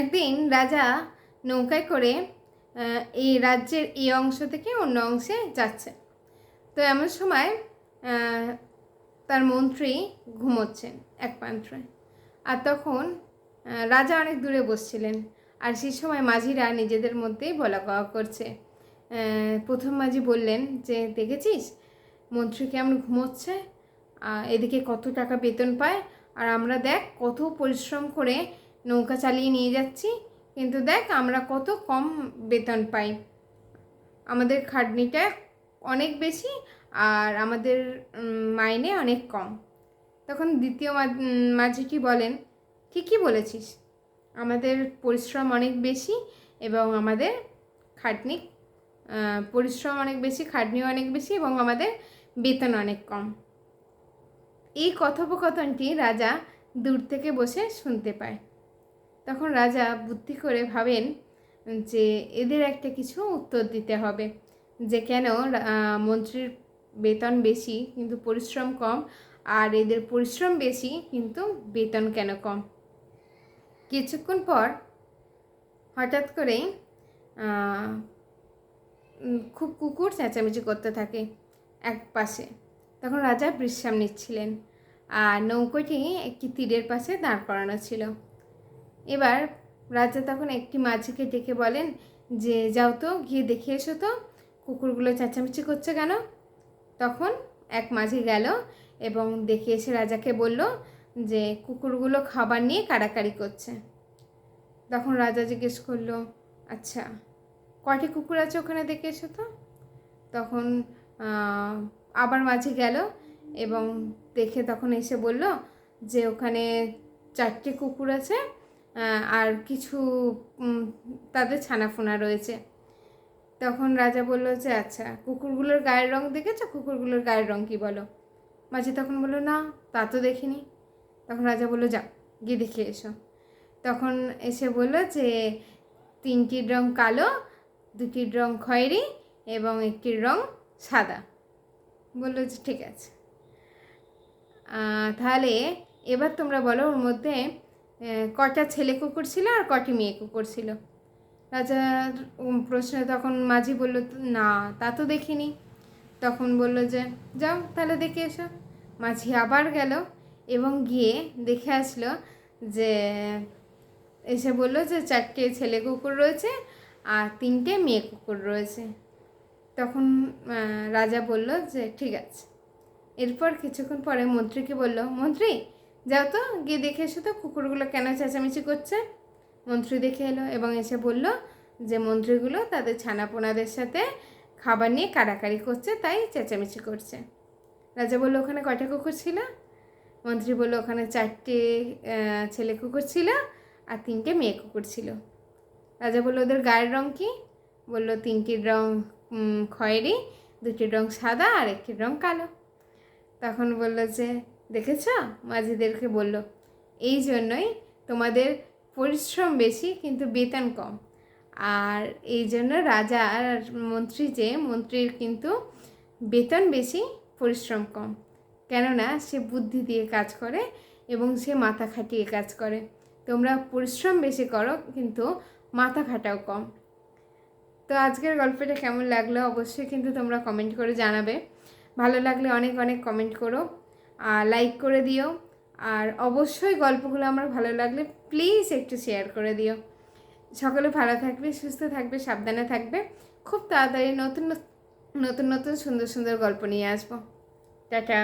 একদিন রাজা নৌকায় করে এই রাজ্যের এই অংশ থেকে অন্য অংশে যাচ্ছে। তো এমন সময় তার মন্ত্রী ঘুমোচ্ছেন এক প্রান্তে। আর তখন রাজা অনেক দূরে বসছিলেন। আর সেই সময় মাঝিরা নিজেদের মধ্যেই বলা কওয়া করছে। প্রথম মাঝি বললেন যে, দেখেছিস? মন্ত্রী কেমন ঘুমোচ্ছে? এদিকে কত টাকা বেতন পায়? আর আমরা দেখ কত পরিশ্রম করে নৌকা চালিয়ে নিয়ে যাচ্ছি। কিন্তু দেখ, আমরা কত কম বেতন পাই। আমাদের খাটনিটা অনেক বেশি আর আমাদের মাইনে অনেক কম। তখন দ্বিতীয় মাঝিটি বলেন, ঠিকই বলেছিস। আমাদের পরিশ্রম অনেক বেশি এবং আমাদের খাটনি পরিশ্রম অনেক বেশি, খাটনিও অনেক বেশি এবং আমাদের বেতন অনেক কম। এই কথোপকথনটি রাজা দূর থেকে বসে শুনতে পায়। তখন রাজা বুদ্ধি করে ভাবেন যে এদের একটা কিছু উত্তর দিতে হবে, যে কেন মন্ত্রীর বেতন বেশি কিন্তু পরিশ্রম কম আর এদের পরিশ্রম বেশি কিন্তু বেতন কেন কম। কিছুক্ষণ পর হঠাৎ করেই খুব কুকুর চেঁচামেচি করতে থাকে এক পাশে। তখন রাজা বিশ্রাম নিচ্ছিলেন আর নৌকোটি একটি তীরের পাশে দাঁড় করানো ছিল। এবার রাজা তখন একটি মাঝিকে ডেকে বলেন যে, যাও তো, গিয়ে দেখে এসো তো, কুকুরগুলো চেঁচামেচি করছে কেন? তখন এক মাঝি গেল এবং দেখে এসে রাজাকে বলল যে, কুকুরগুলো খাবার নিয়ে কাড়াকাড়ি করছে। তখন রাজা জিজ্ঞেস করল আচ্ছা কটি কুকুর আছে ওখানে দেখে এসো তো? তখন আবার মাঝি গেল এবং দেখে তখন এসে বলল যে, ওখানে চারটে কুকুর আছে আর কিছু তাদের ছানাফোনা রয়েছে। তখন রাজা বলল যে আচ্ছা কুকুরগুলোর গায়ের রং দেখেছ? কুকুরগুলোর গায়ের রং কি বলো? মাঝি তখন বলল, না, তা তো দেখিনি। তখন রাজা বলল যা গিয়ে দেখে এসো। তখন এসে বলল যে, তিনটির রং কালো, দুটির রং খয়েরি এবং একটির রং সাদা। বলল যে, ঠিক আছে। তাহলে এবার তোমরা বলো ওর মধ্যে কটা ছেলে কুকুর ছিল আর কটি মেয়ে কুকুর ছিল। রাজার প্রশ্নে তখন মাঝি বলল, না, তা তো দেখিনি। তখন বলল যে, যাও তাহলে দেখে এসো। মাঝি আবার গেল এবং গিয়ে দেখে আসলো যে, এসে বলল যে, চারটে ছেলে কুকুর রয়েছে আর তিনটে মেয়ে কুকুর রয়েছে। তখন রাজা বলল যে, ঠিক আছে। এরপর কিছুক্ষণ পরে মন্ত্রীকে বলল, মন্ত্রী যাও তো, গিয়ে দেখে এসো তো কুকুরগুলো কেন চেঁচামেচি করছে। মন্ত্রী দেখে এলো এবং এসে বলল যে মন্ত্রীগুলো তাদের ছানাপোনাদের সাথে খাবার নিয়ে কাড়াকাড়ি করছে, তাই চেঁচামেচি করছে। রাজা বলল, ওখানে কয়টা কুকুর ছিল? মন্ত্রী বলল, ওখানে চারটে ছেলে কুকুর ছিল আর তিনটে মেয়ে কুকুর ছিল। রাজা বলল, ওদের গায়ের রং কি? বলল, তিনটির রং খয়েরি, দুটির রং সাদা আর একটির রং কালো। তখন বলল যে দেখেছ? মাঝিদেরকে বলল, এই জন্যই তোমাদের পরিশ্রম বেশি, কিন্তু বেতন কম। আর এই জন্য রাজা আর মন্ত্রী যে, মন্ত্রীর কিন্তু বেতন বেশি, পরিশ্রম কম। কেননা সে বুদ্ধি দিয়ে কাজ করে এবং সে মাথা খাটিয়ে কাজ করে। তোমরা পরিশ্রম বেশি করো, কিন্তু মাথা খাটাও কম। তো আজকের গল্পটা কেমন লাগল? অবশ্যই কিন্তু তোমরা কমেন্ট করে জানাবে। ভালো লাগলে অনেক অনেক কমেন্ট করো। লাইক করে দিও। আর অবশ্যই গল্পগুলো আমার ভালো লাগলে প্লিজ একটু শেয়ার করে দিও। সকলে ভালো থাকবে, সুস্থ থাকবে, সাবধানে থাকবে। খুব তাড়াতাড়ি নতুন নতুন নতুন সুন্দর সুন্দর গল্প নিয়ে আসব। টাটা।